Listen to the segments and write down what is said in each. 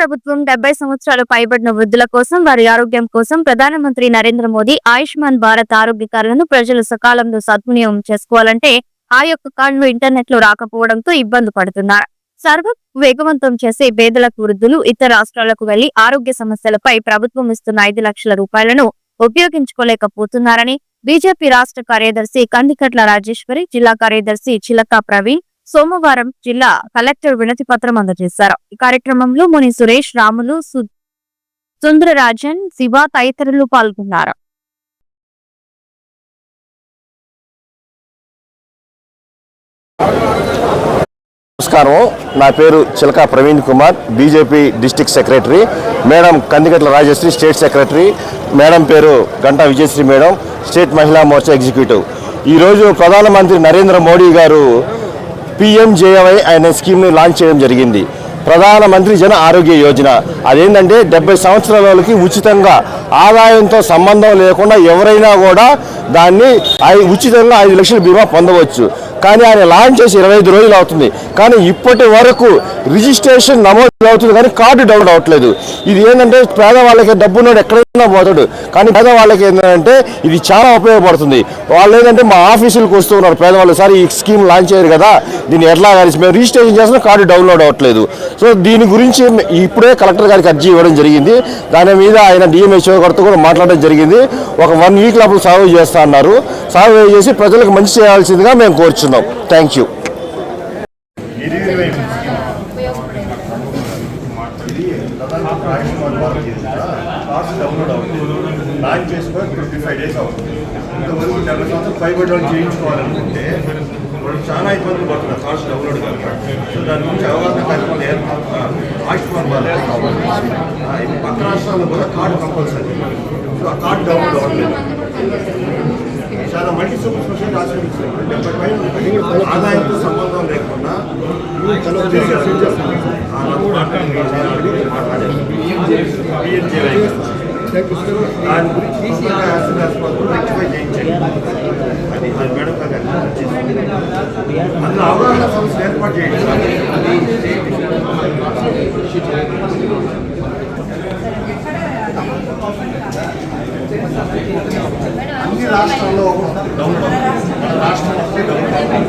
ప్రభుత్వం డెబ్బై సంవత్సరాలు పైబడిన వృద్ధుల కోసం వారి ఆరోగ్యం కోసం ప్రధానమంత్రి నరేంద్ర మోదీ ఆయుష్మాన్ భారత్ ఆరోగ్య కార్డులను ప్రజలు సకాలంలో సద్వినియోగం చేసుకోవాలంటే ఆ యొక్క కార్డులు ఇంటర్నెట్లో రాకపోవడంతో ఇబ్బంది పడుతున్నారు. సర్వ వేగవంతం చేసే పేదలకు వృద్ధులు ఇతర రాష్ట్రాలకు వెళ్ళి ఆరోగ్య సమస్యలపై ప్రభుత్వం ఇస్తున్న ఐదు లక్షల రూపాయలను ఉపయోగించుకోలేకపోతున్నారని బీజేపీ రాష్ట్ర కార్యదర్శి కందికట్ల రాజేశ్వరి జిల్లా కార్యదర్శి చిలక ప్రవీణ్ సోమవారం జిల్లా కలెక్టర్ వినతి పత్రం అందజేశారు. ఈ కార్యక్రమంలో ముని సురేష్ రాములు సు- సుందరరాజన్ శివ తదితరులు పాల్గొన్నారు. నమస్కారం నా పేరు Chilaka Praveen Kumar BJP district secretary. Madam Kandigatla Rajashri state secretary. Madam పేరు గంటా విజయశ్రీ మేడం స్టేట్ మహిళా మోర్చా ఎగ్జిక్యూటివ్. ఈరోజు ప్రధానమంత్రి నరేంద్ర మోడీ గారు పీఎంజేవై అనే స్కీమ్ని లాంచ్ చేయడం జరిగింది. ప్రధానమంత్రి జన ఆరోగ్య యోజన. అదేంటంటే డెబ్బై సంవత్సరాల వాళ్ళకి ఉచితంగా ఆదాయంతో సంబంధం లేకుండా ఎవరైనా కూడా దాన్ని ఉచితంగా ఐదు లక్షల బీమా పొందవచ్చు. కానీ ఆయన లాంచ్ చేసి ఇరవై ఐదు రోజులు అవుతుంది. కానీ ఇప్పటి వరకు రిజిస్ట్రేషన్ నమోదు అవుతుంది కానీ కార్డు డౌన్ అవ్వట్లేదు. ఇది ఏంటంటే పేదవాళ్ళకి డబ్బున్నోడు ఎక్కడైనా పోతాడు. కానీ పేదవాళ్ళకి ఏంటంటే ఇది చాలా ఉపయోగపడుతుంది. వాళ్ళు ఏంటంటే మా ఆఫీసులకు వస్తూ ఉన్నారు పేదవాళ్ళు. సార్ ఈ స్కీమ్ లాంచ్ అయ్యారు కదా. దీన్ని ఎట్లా కానీ మేము రిజిస్ట్రేషన్ చేసిన కార్డు డౌన్లోడ్ అవ్వట్లేదు. సో దీని గురించి ఇప్పుడే కలెక్టర్ గారికి అర్జీ ఇవ్వడం జరిగింది. దాని మీద ఆయన డిఎంహెచ్ఓ గారితో కూడా మాట్లాడడం జరిగింది. ఒక వన్ వీక్ లోపల సర్వే చేస్తా అన్నారు. సర్వే చేసి ప్రజలకు మంచి చేయాల్సిందిగా మేము కోరుచున్నాం. థ్యాంక్ యూ లాంచ్ చేసుకొని ట్వంటీ ఫైవ్ డేస్ అవుతుంది. ఇంతవరకు డెబ్బై సంవత్సరం ఫైవ్ డౌన్ చేయించుకోవాలనుకుంటే వాళ్ళు చాలా ఇబ్బందులు పడుతున్నారు కాస్ట్ డౌన్లోడ్ కాబట్టి సో దాని గురించి అవగాహన కార్యక్రమాలు ఏర్పాటు ఆయుష్మాన్ భారత్ కావాలి. పక్క రాష్ట్రాల్లో కూడా కార్డు కంపల్సరీ. సో ఆ కార్డు డౌన్లోడ్ అవ్వట్లేదు. చాలా మల్టీ సూపర్ స్పెషల్ ఆశ్రమిస్తున్నారు డెబ్బై పైన ఆదాయంతో సంబంధం లేకుండా అందులో అవగాహన సమస్య ఏర్పాటు చేయండి అన్ని రాష్ట్రాల్లో డౌన్లోడ్ అవుతుంది మన రాష్ట్రం వస్తే డౌన్లోడ్ అవుతుంది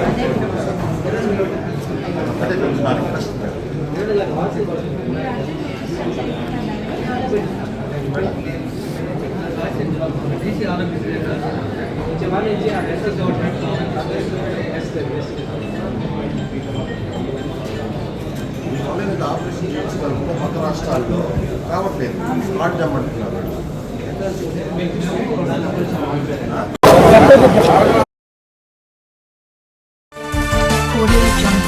అదే కొంచెం నాకు కష్టం ఆన్లైన్ ఆపరేషన్ చేయించుకోవాలంటే కొత్త రాష్ట్రాల్లో రావట్లేదు స్మార్ట్ జమ్మంటున్నారు Audio Jungle.